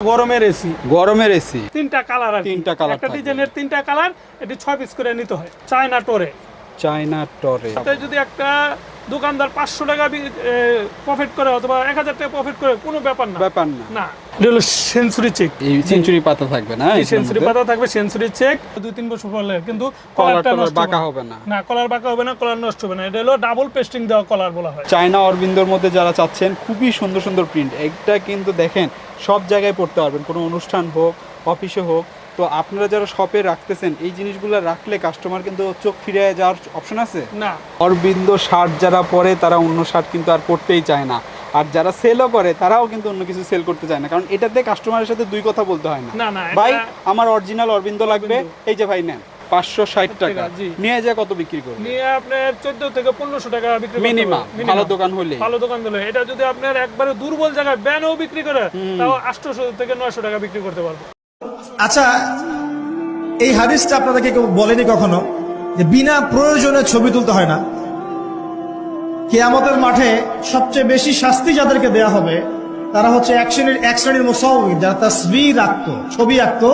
গরমের এসি গরমের এসি তিনটা কালার আর তিনটা কালার একটা ডিজাইনের তিনটা কালার এটি ছয় পিস করে নিতে হয়। চায়না টোরে। চায়না টরে। যদি একটা দোকানদার পাঁচশো টাকা প্রফিট করে অথবা এক হাজার টাকা প্রফিট করে কোনো ব্যাপার না। ব্যাপার না। না এটা হলো সেঞ্চুরি চেক এই সেঞ্চুরি পাতা থাকবে না সেঞ্চুরি পাতা থাকবে সেঞ্চুরি চেক দুই তিন বছর পরে কিন্তু কলারটা বাঁকা হবে না। না। কলার বাঁকা হবে না কলার নষ্ট হবে না। এটা হলো ডাবল পেস্টিং দেওয়া কলার বলা হয়। চায়না অরবিন্দর মধ্যে যারা চাচ্ছেন খুবই সুন্দর সুন্দর প্রিন্ট এটা কিন্তু দেখেন সব জায়গায় পড়তে পারবেন। কোনো অনুষ্ঠান হোক অফিসে হোক তো আপনারা যারা শপে রাখতেছেন এই জিনিসগুলো রাখলে কাস্টমার কিন্তু চোখ ফিরে যাওয়ার অপশন আছে? না। অরবিন্দ শার্ট যারা পরে তারা অন্য শার্ট কিন্তু আর পরতেই চায় না। আর যারা সেলও করে তারাও কিন্তু অন্য কিছু সেল করতে চায় না। কারণ এটাতে কাস্টমারের সাথে দুই কথা বলতে হয় না। ভাই আমার অরিজিনাল অরবিন্দ লাগবে। এই যে ভাই নেন পাঁচশো ষাট টাকা। নিয়ে যা কত বিক্রি করবে? নিয়ে আপনার চোদ্দ থেকে পনেরোশো টাকা বিক্রি মিনিমাম ভালো দোকান হলে। ভালো দোকান দিলে এটা যদি আপনার একবারে দুর্বল জায়গায় ব্যানও বিক্রি করে তাও আটশোশো থেকে নয়শো টাকা বিক্রি করতে পারব। আচ্ছা এই হাদিসটা আপনাদেরকে কেউ বলেনি কখনো যে বিনা প্রয়োজনে ছবি তুলতে হয় না। কেয়ামতের মাঠে সবচেয়ে বেশি শাস্তি যাদেরকে দেয়া হবে, তারা হচ্ছে এক শ্রেণির এক শ্রেণির মুসাউর যারা তসবির আঁকতো ছবি আঁকতো,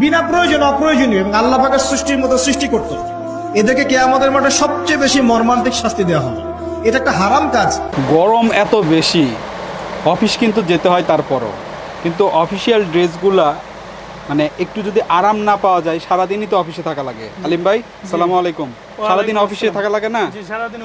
বিনা প্রয়োজন অপ্রয়োজনীয় এবং আল্লাহ পাকের সৃষ্টির মতো সৃষ্টি করত। এদেরকে কেয়ামতের মাঠে সবচেয়ে বেশি মর্মান্তিক শাস্তি দেওয়া হবে। এটা একটা হারাম কাজ। গরম এত বেশি, অফিস কিন্তু যেতে হয় তারপরও। কিন্তু অফিসিয়াল ড্রেসগুলা মানে একটু যদি আরাম না পাওয়া যায় সারাদিনই তো অফিসে থাকা লাগে। আলিম ভাই সালামু আলাইকুম। সারাদিন অফিসে থাকা লাগে না? জি সারাদিন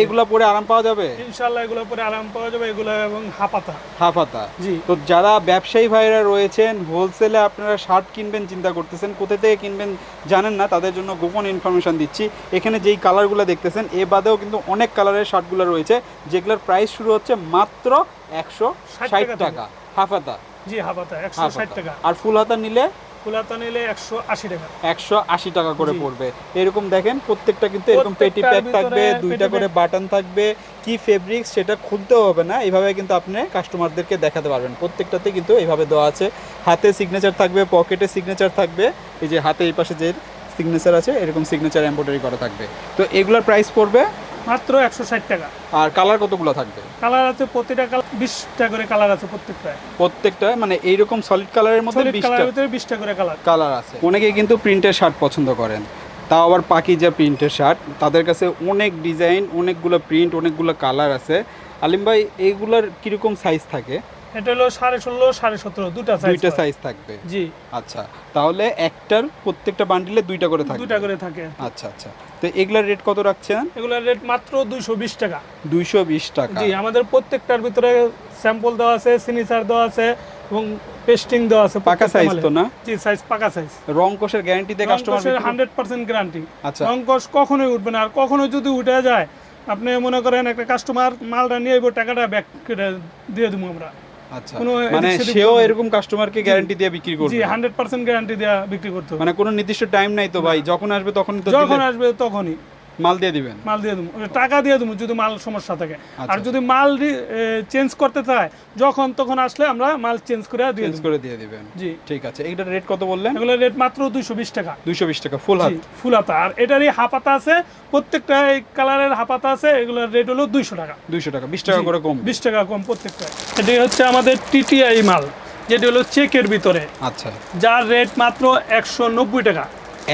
এইগুলা পরে আরাম পাওয়া যাবে? ইনশাল্লাহ এগুলো পরে আরাম পাওয়া যাবে এগুলো এবং হাফাতা হাফাতা জি। তো যারা ব্যবসায়ী ভাইরা রয়েছেন হোলসেলে আপনারা শার্ট কিনবেন চিন্তা করতেছেন কোথা থেকে কিনবেন জানেন না তাদের জন্য গোপন ইনফরমেশন দিচ্ছি। এখানে যেই কালারগুলো দেখতেছেন এ বাদেও কিন্তু অনেক কালারের শার্টগুলো রয়েছে যেগুলোর প্রাইস শুরু হচ্ছে মাত্র একশো ষাট টাকা হাফাতা জি হাপাতা একশো ষাট টাকা। আর ফুল হাতা নিলে? কুলাতা নিলে একশো আশি টাকা। একশো আশি টাকা করে পড়বে। এরকম দেখেন প্রত্যেকটা কিন্তু এরকম পেটি প্যাক থাকবে দুইটা করে। বাটন থাকবে কি ফেব্রিক্স সেটা খুলতেও হবে না। এইভাবে কিন্তু আপনি কাস্টমারদেরকে দেখাতে পারবেন। প্রত্যেকটাতে কিন্তু এইভাবে দেওয়া আছে। হাতে সিগনেচার থাকবে পকেটে সিগনেচার থাকবে। এই যে হাতে এই পাশে যে সিগনেচার আছে এরকম সিগনেচার এমব্রয়ডারি করা থাকবে। তো এগুলোর প্রাইস পড়বে মাত্র একশো ষাট টাকা। আর কালার কতগুলো থাকবে? কালার আছে প্রতিটা কালার বিশটা করে কালার আছে প্রত্যেকটা। প্রত্যেকটা? মানে এইরকম সলিড কালারের মধ্যে কালারের ভিতরে বিশটা করে কালার। কালার আছে। অনেকেই কিন্তু প্রিন্টের শার্ট পছন্দ করেন। তাও আবার পাকিজা প্রিন্টের শার্ট তাদের কাছে অনেক ডিজাইন অনেকগুলো প্রিন্ট অনেকগুলো কালার আছে। আলিম ভাই এইগুলোর কীরকম সাইজ থাকে? এটা হলো সাড়ে ষোলো সাড়ে সতেরো দুটা সাইজ দুইটা সাইজ থাকবে। জি। আচ্ছা তাহলে একটার প্রত্যেকটা বান্ডিলে দুইটা করে থাকবে দুটা করে থাকে। আচ্ছা আচ্ছা। তো এগুলার রেট কত রাখছেন? এগুলোর রেট মাত্র দুইশো বিশ টাকা। দুইশো বিশ টাকা। জি আমাদের প্রত্যেকটার ভিতরে স্যাম্পল দেওয়া আছে সিনিচার দেওয়া আছে এবং পেস্টিং দেওয়া আছে পাকা সাইজ তো না? জি সাইজ পাকা সাইজ রং কোষের গ্যারান্টি দিয়ে কাস্টমার হান্ড্রেড পার্সেন্ট গ্যারান্টি আচ্ছা। রংকশ কখনোই উঠবে না। আর কখনো যদি উঠে যায় আপনি মনে করেন একটা কাস্টমার মালটা নিয়ে টাকাটা ব্যাক দিয়ে দেবো আমরা। কোনো মানে সেও। এরকম কাস্টমারকে গ্যারান্টি দিয়ে বিক্রি জি করবে হান্ড্রেড পার্সেন্ট গ্যারান্টি দিয়ে বিক্রি করতে। হবে মানে কোনো নির্দিষ্ট টাইম নাই তো ভাই যখন আসবে তখন তো যখন আসবে তখনই। মাল দিয়ে দিবেন? মাল দিয়ে দেবো। টাকা দিয়ে দেবো যদি মাল সমস্যা থাকে। আর আচ্ছা। যদি মাল চেঞ্জ করতে চায় যখন তখন আসলে আমরা মাল চেঞ্জ করে দিয়ে চেঞ্জ করে দিয়ে দিবেন। জি। ঠিক আছে এইটার রেট কত বললেন? এগুলো রেট মাত্র দুইশো বিশ টাকা। দুইশো বিশ টাকা ফুল হাত। ফুল হাতা। আর এটারই হাপাতা আছে প্রত্যেকটা এই কালারের হাপাতা আছে এগুলোর রেট হলো দুইশো টাকা। দুইশো টাকা বিশ টাকা করে কম। বিশ টাকা কম প্রত্যেকটা। এটি হচ্ছে আমাদের টিটিআই মাল যেটি হলো চেকের ভিতরে। আচ্ছা। যার রেট মাত্র একশো নব্বই টাকা।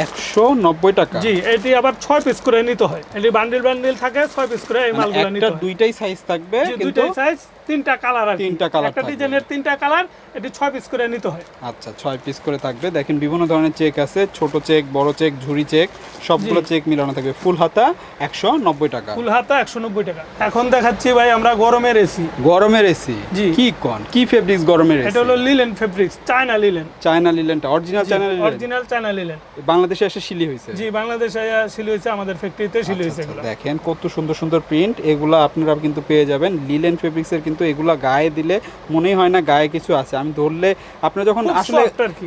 একশো নব্বই টাকা। জি এটি আবার ছয় পিস করে নিতে হয়। এটি বান্ডিল বান্ডিল থাকে ছয় পিস করে এই মানে মালগুলো নিতে দুইটাই সাইজ থাকবে দুইটাই সাইজ তিনটা কালার আর তিনটা colour একটা ডিজাইনের তিনটা কালার এটি পিস করে নিতে হয়। আচ্ছা পিস করে থাকবে। দেখেন বিভিন্ন ধরনের চেক আছে ছোট চেক বড় চেক ঝুরি চেক সবগুলো চেক মিলানো থাকবে। ফুল হাতা একশো নব্বই টাকা। ফুল হাতা একশো নব্বই টাকা। এখন দেখাচ্ছি ভাই আমরা গরমের এসি গরমের এসি কি কন? কি ফেব্রিক্স গরমের এটা হলো linen fabrics China linen China লিলেনটা original China linen original China linen বাংলাদেশে এসে শিলি হয়েছে? জি বাংলাদেশে সিল হয়েছে আমাদের ফ্যাক্টরিতে সিল হয়েছে আচ্ছা, দেখেন কত সুন্দর সুন্দর প্রিন্ট এগুলো আপনারা কিন্তু পেয়ে যাবেন। লিলেন ফেব্রিক্সের কিন্তু এগুলা গায়ে দিলে মনেই হয় না গায়ে কিছু আছে। আমি ধরলে আপনারা যখন আসলে।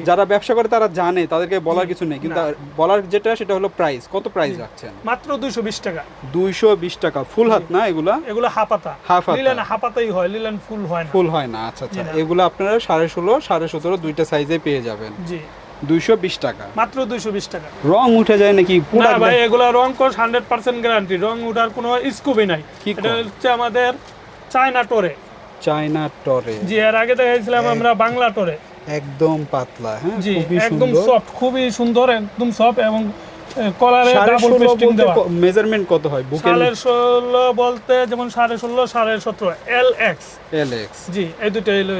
যারা ব্যবসা করে তারা জানে তাদেরকে বলার কিছু নেই। কিন্তু বলার যেটা সেটা হলো প্রাইস কত প্রাইস রাখছেন মাত্র দুইশো বিশ টাকা। দুইশো বিশ টাকা। ফুল হাত না এগুলা? এগুলো হাপাতা হাফ হাতা। লিলেন হাপাতাই হয় লিলেন ফুল হয় না। ফুল হয় না। আচ্ছা আচ্ছা। এগুলো আপনারা সাড়ে ষোলো সাড়ে সতেরো দুইটা সাইজে পেয়ে যাবেন। জি। দুইশো বিশ টাকা। মাত্র দুইশো বিশ টাকা। রং উঠে যায় নাকি? না ভাই এগুলো রং কোর্স হান্ড্রেড পার্সেন্ট গ্যারান্টি রং উঠার কোনো স্কোপই নাই। এটা হচ্ছে আমাদের চায়না টরে। চায়না টরে। জি এর আগে দেখাইছিলাম আমরা বাংলা টরে। একদম পাতলা হ্যাঁ জি খুবই একদম সফট খুবই সুন্দর একদম সফট এবং মেজারমেন্ট কত হয় সাড়ে ষোলো বলতে যেমন সাড়ে ষোলো সাড়ে সতেরো এল এক্স এলএক্স জি এই দুটো হলো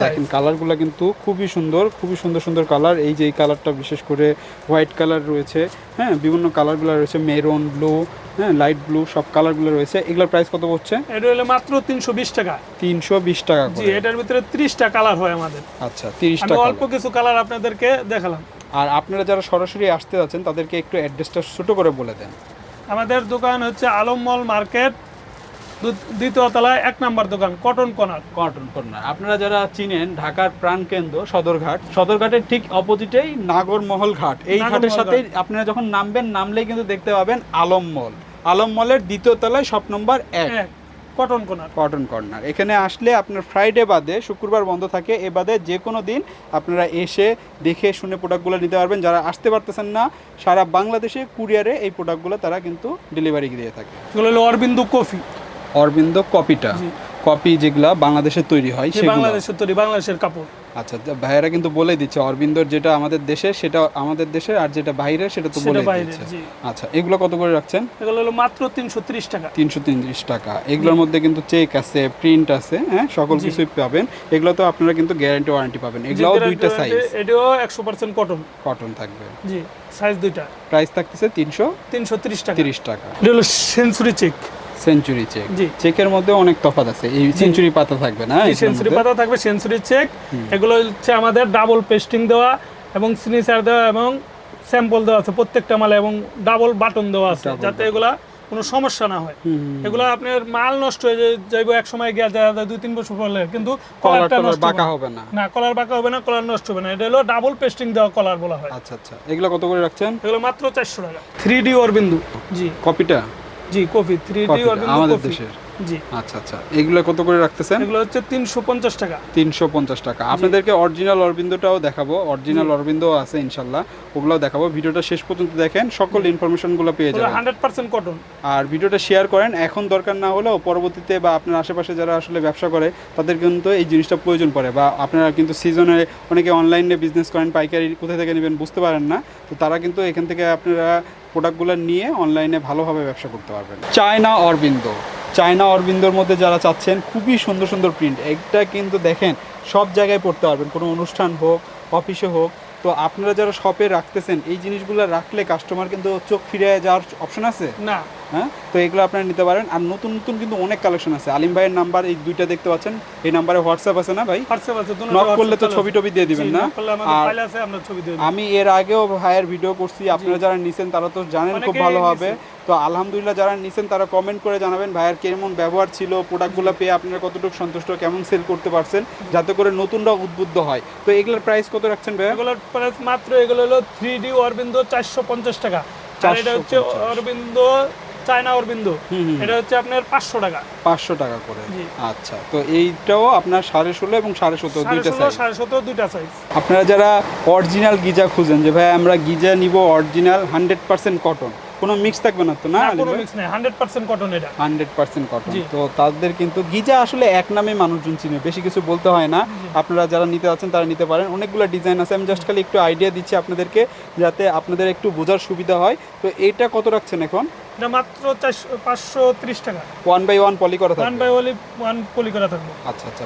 দেখেন কালারগুলো কিন্তু খুবই সুন্দর খুবই সুন্দর সুন্দর কালার। এই যে এই কালারটা বিশেষ করে হোয়াইট কালার রয়েছে হ্যাঁ বিভিন্ন কালারগুলো রয়েছে মেরুন ব্লু হ্যাঁ লাইট ব্লু সব কালারগুলো রয়েছে। এগুলোর প্রাইস কত পড়ছে? এটা হলো মাত্র তিনশো বিশ টাকা। তিনশো বিশ টাকা জি এটার ভিতরে ত্রিশটা কালার হয় আমাদের। আচ্ছা তিরিশ টাকা অল্প কিছু কালার আপনাদেরকে দেখালাম। আর আপনারা যারা সরাসরি আসতে যাচ্ছেন তাদেরকে একটু অ্যাড্রেসটা ছোটো করে বলে দেন। আমাদের দোকান হচ্ছে আলম মল মার্কেট দ্বিতীয় তলায় এক নাম্বার দোকান কটন কর্নার। Cotton corner. আপনারা যারা চিনেন ঢাকার প্রাণকেন্দ্র সদরঘাট সদরঘাটের ঠিক অপোজিটেই নাগরমহল ঘাট। এই ঘাটের ঘাট। সাথে আপনারা যখন নামবেন নামলেই কিন্তু দেখতে পাবেন আলম মল। আলম মলের দ্বিতীয় তলায় শপ নম্বর এক। Cotton corner. Cotton corner. এখানে আসলে আপনার ফ্রাইডে বাদে শুক্রবার বন্ধ থাকে এ বাদে যে কোনো দিন আপনারা এসে দেখে শুনে প্রোডাক্টগুলো নিতে পারবেন। যারা আসতে পারতেছেন না সারা বাংলাদেশে কুরিয়ারে এই প্রোডাক্টগুলো তারা কিন্তু ডেলিভারি দিয়ে থাকে। এগুলো হলো অরবিন্দ কফি। অরবিন্দ কপিটা কপি যেগুলা বাংলাদেশে তৈরি হয় বাংলাদেশের তৈরি বাংলাদেশের কাপড়। আচ্ছা ভাইয়েরা কিন্তু বলে দিচ্ছে অরবিন্দর যেটা আমাদের দেশে সেটা আমাদের দেশের আর যেটা বাইরে সেটা তো বলে দিচ্ছে। আচ্ছা এগুলো কত করে রাখছেন? এগুলো হলো মাত্র তিনশো ত্রিশ টাকা। তিনশো তিরিশ টাকা। এগুলোর মধ্যে কিন্তু চেক আছে প্রিন্ট আছে হ্যাঁ সকল। কিছুই পাবেন। এগুলো তো আপনারা কিন্তু গ্যারান্টি ওয়ারেন্টি পাবেন। এগুলোও দুইটা সাইজ এটাও একশো পার্সেন্ট কটন কটন থাকবে। জি সাইজ দুইটা। প্রাইস থাকতেছে তিনশো তিনশো ত্রিশ টাকা। তিরিশ টাকা। এটা হলো সেঞ্চুরি চেক সেঞ্চুরি চেক। চেকের মধ্যে অনেক তফাৎ আছে। এই সেঞ্চুরি পাতা থাকবে না সেঞ্চুরি পাতা থাকবে সেঞ্চুরি চেক এগুলো হচ্ছে আমাদের ডাবল পেস্টিং দেওয়া এবং সিগনেচার দেওয়া এবং স্যাম্পল দেওয়া আছে। প্রত্যেকটা মালে এবং ডাবল বাটন দেওয়া আছে যাতে এগুলা কোনো সমস্যা না হয়। এগুলো আপনার মাল নষ্ট হয়ে যায়- এক সময় গিয়ে যায় দুই তিন বছর পরে কিন্তু কলার কলারটা নষ্ট বাঁকা হবে হবে না। না কলার বাঁকা হবে না কলার নষ্ট হবে না। এটা হলো ডাবল পেস্টিং দেওয়া কলার বলা হয়। আচ্ছা আচ্ছা। এগুলো কত করে রাখছেন? এগুলো মাত্র চারশো টাকা। থ্রি ডি অরবিন্দু। জি। কপিটা? জি কফি থ্রি ডি আমাদের দেশের। জি। আচ্ছা আচ্ছা। এগুলো কত করে রাখতেছেন? এগুলো হচ্ছে তিনশো পঞ্চাশ টাকা। তিনশো পঞ্চাশ টাকা। আপনাদেরকে অরিজিনাল অরবিন্দটাও দেখাবো। অরিজিনাল অরবিন্দ আছে ইনশাল্লাহ। ওগুলোও দেখাবো। ভিডিওটা শেষ পর্যন্ত দেখেন। সকল ইনফরমেশনগুলো পেয়ে যাবেন। হান্ড্রেড পার্সেন্ট কটন আর ভিডিওটা শেয়ার করেন। এখন দরকার না হলেও পরবর্তীতে বা আপনার আশেপাশে যারা আসলে ব্যবসা করে তাদের কিন্তু এই জিনিসটা প্রয়োজন পড়ে। বা আপনারা কিন্তু সিজনে অনেকে অনলাইনে বিজনেস করেন পাইকারি কোথা থেকে নেবেন বুঝতে পারেন না। তো তারা কিন্তু এখান থেকে আপনারা প্রোডাক্টগুলো নিয়ে অনলাইনে ভালোভাবে ব্যবসা করতে পারবেন। চায়না অরবিন্দ চায়না অরবিন্দর মধ্যে যারা চাচ্ছেন, খুবই সুন্দর সুন্দর প্রিন্ট এটা কিন্তু দেখেন, সব জায়গায় পড়তে পারবেন। কোনো অনুষ্ঠান হোক অফিসে হোক। তো আপনারা যারা শপে রাখতেছেন, এই জিনিসগুলো রাখলে কাস্টমার কিন্তু চোখ ফিরে যাওয়ার অপশন আছে? না। হ্যাঁ? তো এগুলো আপনারা নিতে পারেন। আর নতুন নতুন কিন্তু অনেক কালেকশন আছে। আলিম ভাইয়ের নাম্বার এই দুইটা দেখতে পাচ্ছেন। এই নাম্বারে হোয়াটসঅ্যাপ আছে না ভাই? হোয়াটসঅ্যাপ আছে নক করলে তো ছবি টবি দিয়ে দিবেন না? আর আমি এর আগেও ভাইয়ের ভিডিও করছি। আপনারা যারা নিছেন তারা তো জানেন খুব ভালো নিছে। তো আলহামদুলিল্লাহ যারা নিছেন তারা কমেন্ট করে জানাবেন ভাইয়ের কেমন ব্যবহার ছিল প্রোডাক্টগুলো পেয়ে আপনারা কতটুকু সন্তুষ্ট কেমন সেল করতে পারছেন যাতে করে নতুনরা উদ্বুদ্ধ হয়। তো এগুলোর প্রাইস কত রাখছেন ভাইয়া? এগুলোর প্রাইস মাত্র এগুলো হলো থ্রি ডি অরবিন্দ চারশো পঞ্চাশ টাকা। আর এটা হচ্ছে অরবিন্দ চায়না অরবিন্দ এটা হচ্ছে আপনার পাঁচশো টাকা। পাঁচশো টাকা করে। আচ্ছা তো এইটাও আপনার সাড়ে ষোলো এবং সাড়ে সতেরো দুইটা সাইজ সাড়ে সতেরো দুইটা সাইজ আপনারা যারা অরিজিনাল গিজা খুঁজেন যে ভাই আমরা গিজা নিব অরিজিনাল হান্ড্রেড পার্সেন্ট কটন কোনো মিক্স থাকবে না তো না কোনো মিক্স নেই হান্ড্রেড পার্সেন্ট কটন এটা। হান্ড্রেড পার্সেন্ট কটন তো তাদের কিন্তু গিজা আসলে এক নামে মানুষজন চিনে বেশি কিছু বলতে হয় না। আপনারা যারা নিতে আছেন তারা নিতে পারেন। অনেকগুলো ডিজাইন আছে আমি জাস্ট খালি একটু আইডিয়া দিচ্ছি আপনাদেরকে যাতে আপনাদের একটু বোঝার সুবিধা হয়। তো এইটা কত রাখছেন এখন? এটা মাত্র চারশো পাঁচশো ত্রিশ টাকা। ওয়ান বাই ওয়ান পলি করা ওয়ান বাই ওয়ালি ওয়ান পলি করা থাকবে। আচ্ছা আচ্ছা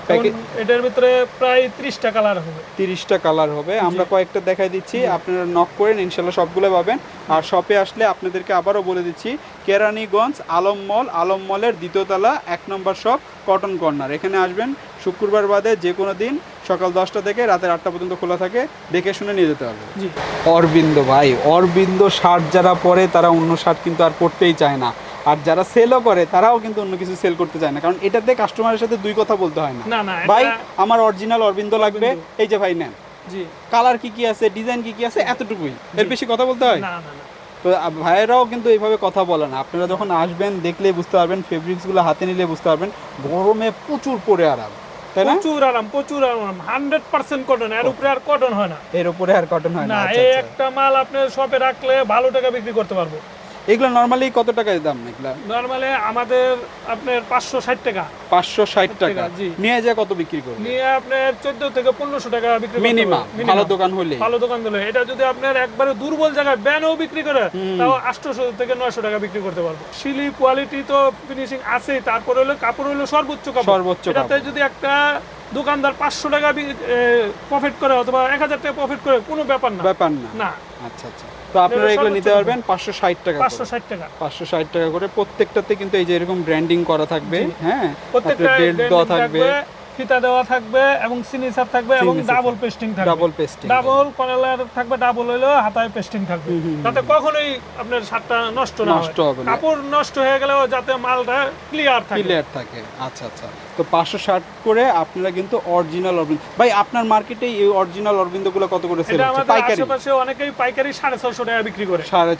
এটার ভিতরে প্রায় ত্রিশটা কালার হবে। তিরিশটা কালার হবে। আমরা কয়েকটা দেখাই দিচ্ছি। আপনারা নক করেন ইনশাল্লাহ সবগুলো পাবেন। আর শপে আসলে আপনাদেরকে আবারও বলে দিচ্ছি কেরানীগঞ্জ আলম মল আলম মলের দ্বিতীয়তলা এক নম্বর শপ কটন কর্নার এখানে আসবেন শুক্রবার বাদে যে কোনো দিন সকাল দশটা থেকে রাতের আটটা পর্যন্ত খোলা থাকে দেখে শুনে নিয়ে যেতে হবে অরবিন্দ ভাই অরবিন্দ শার্ট যারা পরে তারা অন্য শার্ট কিন্তু আর পরতেই চায় না। আর যারা সেলও করে তারাও কিন্তু অন্য কিছু সেল করতে চায় না। কারণ এটাতে কাস্টমারের সাথে দুই কথা বলতে হয় না। ভাই আমার অরিজিনাল অরবিন্দ লাগবে। এই যে ভাই নেন। জি। কালার কি কি আছে ডিজাইন কি কি আছে এতটুকুই। এর বেশি কথা বলতে হয়? না না না। তো ভাইয়েরাও কিন্তু এইভাবে কথা বলে না। আপনারা যখন আসবেন দেখলেই বুঝতে পারবেন ফেব্রিক্সগুলো হাতে নিলে বুঝতে পারবেন গরমে প্রচুর পরে আরাম। তাই না? প্রচুর আরাম প্রচুর আরাম। হান্ড্রেড পার্সেন্ট কটন এর উপরে আর কটন হয় না। এর উপরে আর কটন হয় না না আচ্ছা, এই আচ্ছা। একটা মাল আপনি শপে রাখলে ভালো টাকা বিক্রি করতে পারব। এগুলো নর্মালি কত টাকায় দাম এগুলা? নর্মালি আমাদের আপনার পাঁচশো ষাট টাকা। পাঁচশো ষাট টাকা নিয়ে যা কত বিক্রি করবে? নিয়ে আপনার চোদ্দ থেকে পনেরোশো টাকা বিক্রি মিনিমাম ভালো দোকান হলে ভালো দোকান দিলে এটা যদি আপনার একবারে দুর্বল জায়গায় ব্যানও বিক্রি করে তাও আটশোশো থেকে নয়শো টাকা বিক্রি করতে পারব। শিলি কোয়ালিটি তো ফিনিশিং আছেই তারপরে হলো কাপড় হলো সর্বোচ্চ কাপড়। সর্বোচ্চ এটাতে যদি একটা দোকানদার পাঁচশো টাকা প্রফিট করে অথবা এক হাজার টাকা প্রফিট করে কোনো ব্যাপার না। ব্যাপার না। না। আচ্ছা আচ্ছা। তো আপনারা এগুলো নিতে পারবেন পাঁচশো ষাট টাকা পাঁচশো ষাট টাকা। পাঁচশো ষাট টাকা করে। প্রত্যেকটাতে কিন্তু এই যে এরকম ব্র্যান্ডিং করা থাকবে হ্যাঁ? প্রত্যেকটা দেওয়া থাকবে। ফিতা দেওয়া থাকবে এবং সিনিসার থাকবে এবং ডাবল পেস্টিং থাকবে। ডাবল পেস্টিং ডাবল কলার থাকবে ডাবল হইল হাতায় পেস্টিং থাকবে। যাতে কখনোই আপনার শার্টটা নষ্ট না নষ্ট হবে কাপড় নষ্ট হয়ে গেলেও যাতে মালটা ক্লিয়ার থাকে। ক্লিয়ার থাকে। আচ্ছা আচ্ছা। তো পাঁচশো ষাট করে আপনারা কিন্তু অরিজিনাল অরবিন্দ ভাই আপনার মার্কেটে এই অরিজিনাল অরবিন্দগুলো কত করে সেল হচ্ছে? পাইকারি? আশেপাশে অনেকেই পাইকারি সাড়ে ছয়শো টাকা বিক্রি করে। সাড়ে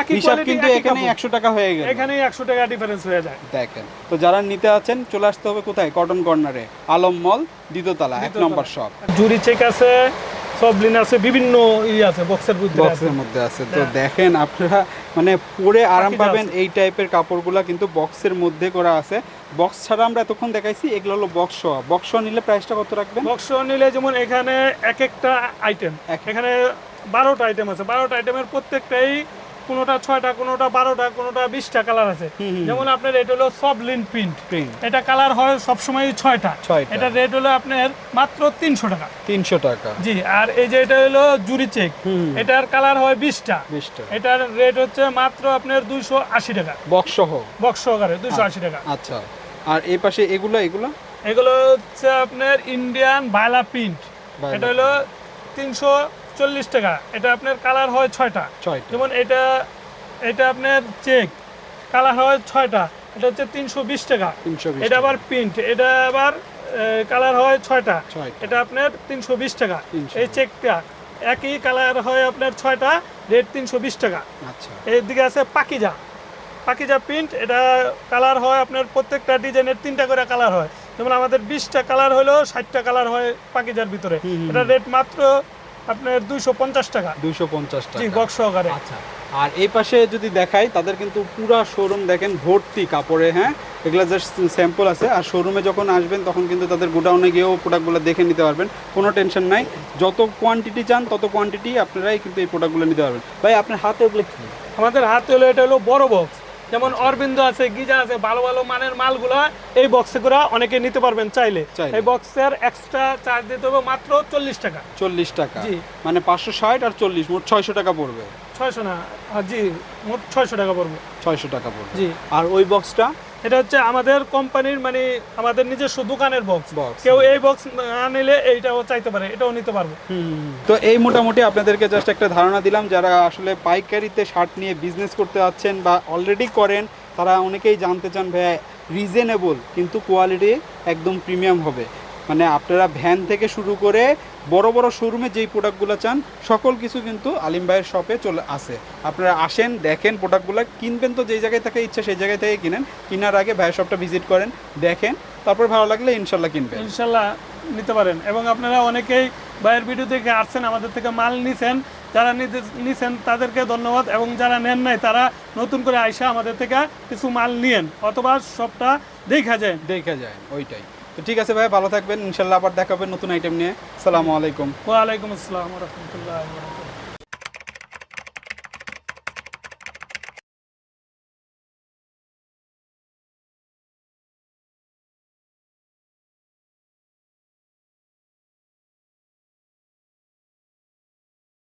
একই হিসাব কিন্তু এখানে। একশো টাকা হয়ে গেল। এখানে একশো টাকা ডিফারেন্স হয়ে যায়। দেখেন তো যারা নিতে আছেন চলে আসতে হবে কোথায়? কটন কর্নারে আলম মল দ্বিতীয়তলা এক নম্বর শপ জুরি চেক আছে। সব লিন আছে বিভিন্ন ই আছে বক্সের মধ্যে বক্সের মধ্যে আছে। তো দেখেন আপনারা মানে পরে আরাম পাবেন এই টাইপের কাপড়গুলা কিন্তু বক্সের মধ্যে করা আছে। বক্স ছাড়া আমরা এতক্ষণ দেখাইছি এগুলো হলো বক্স বক্স নিলে প্রাইসটা কত রাখবেন? বক্স নিলে যেমন এখানে এক একটা আইটেম এখানে বারোটা আইটেম আছে। বারোটা আইটেমের প্রত্যেকটাই কোনোটা ছয়টা কোনোটা বারোটা কোনোটা বিশটা কালার আছে। যেমন আপনার এটা হলো সব লিন প্রিন্ট। এটা কালার হয় সবসময় ছয়টা। ছয়টা। এটা রেট হলো আপনার মাত্র তিনশো টাকা। তিনশো টাকা। জি আর এই যে এটা হলো জুরি চেক এটার কালার হয় বিশটা। বিশটা। এটার রেট হচ্ছে মাত্র আপনার দুইশো আশি টাকা। বক্স সহ বক্স সহকারে দুইশো আশি টাকা। আচ্ছা। আর এই পাশে এগুলো এগুলো? এগুলো হচ্ছে আপনার ইন্ডিয়ান বায়লা প্রিন্ট এটা হলো তিনশো চল্লিশ টাকা। এটা আপনার কালার হয় ছয়টা। যেমন এটা এটা আপনার চেক কালার হয় ছয়টা। এটা হচ্ছে তিনশো বিশ টাকা। এটা আবার প্রিন্ট এটা আবার কালার হয় ছয়টা। ছয়টা। এটা আপনার তিনশো বিশ টাকা। এই চেকটা একই কালার হয় আপনার ছয়টা রেট তিনশো বিশ টাকা। আচ্ছা। এদিকে আছে পাকিজা। পাকিজা প্রিন্ট এটা কালার হয় আপনার প্রত্যেকটা ডিজাইনের তিনটা করে কালার হয়। যেমন আমাদের বিশটা কালার হলেও ষাটটা কালার হয় পাকিজার ভিতরে। এটা রেট মাত্র আপনার দুইশো পঞ্চাশ টাকা। দুইশো পঞ্চাশ জি টাকা। বক্স সহকারে। আচ্ছা আর এই পাশে যদি দেখাই তাদের কিন্তু পুরা শোরুম দেখেন ভর্তি কাপড়ে হ্যাঁ? এগুলো জাস্ট স্যাম্পল আছে। আর শোরুমে যখন আসবেন তখন কিন্তু তাদের গোডাউনে গিয়েও প্রোডাক্টগুলো দেখে নিতে পারবেন। কোনো টেনশন নাই। যত কোয়ান্টিটি চান তত কোয়ান্টিটি আপনারাই কিন্তু এই প্রোডাক্টগুলো নিতে পারবেন। ভাই আপনার হাতে ওগুলো কি? আমাদের হাতে হলো এটা হলো বড় বক্স যেমন অরবিন্দ আছে গিজা আছে ভালো ভালো মানের মালগুলো এই বক্সে করে অনেকে নিতে পারবেন চাইলে। এই বক্সের এক্সট্রা চার্জ দিতে হবে মাত্র চল্লিশ টাকা। চল্লিশ টাকা। জি। মানে পাঁচশো ষাট আর চল্লিশ মোট ছয়শো টাকা পড়বে। ছয়শো না আহ, জি মোট ছয়শো টাকা পড়বে। ছয়শো টাকা পড়বে। জি। আর ওই বক্সটা এটা হচ্ছে আমাদের কোম্পানির মানে আমাদের নিজস্ব দোকানের বক্স কেউ এই বক্স না নিলে এইটাও চাইতে পারে এটাও নিতে পারব। তো এই মোটামুটি আপনাদেরকে জাস্ট একটা ধারণা দিলাম যারা আসলে পাইকারিতে শার্ট নিয়ে বিজনেস করতে যাচ্ছেন বা অলরেডি করেন তারা অনেকেই জানতে চান ভাইয়া রিজনেবল কিন্তু কোয়ালিটি একদম প্রিমিয়াম হবে। মানে আপনারা ভ্যান থেকে শুরু করে বড় বড় শোরুমে যেই প্রোডাক্টগুলো চান সকল কিছু কিন্তু আলিম ভাইয়ের শপে চলে আসে। আপনারা আসেন দেখেন প্রোডাক্টগুলো কিনবেন তো যেই জায়গায় থেকে ইচ্ছা সেই জায়গায় থেকে কিনেন। কেনার আগে ভাইয়ের শপটা ভিজিট করেন দেখেন তারপর ভালো লাগলে ইনশাল্লাহ কিনবেন। ইনশাল্লাহ নিতে পারেন। এবং আপনারা অনেকেই ভাইয়ের ভিডিও থেকে আসছেন আমাদের থেকে মাল নিছেন যারা নিতে- নিছেন তাদেরকে ধন্যবাদ। এবং যারা নেন নাই তারা নতুন করে আইসা আমাদের থেকে কিছু মাল নিয়েন অথবা সবটা দেখা যায়। দেখা যায় ওইটাই। তো ঠিক আছে ভাই, ভালো থাকবেন। ইনশাল্লাহ আবার দেখাবেন নতুন আইটেম নিয়ে। সালামু আলাইকুম। ওয়ালাইকুম আসসালাম রহমতুল্লাহ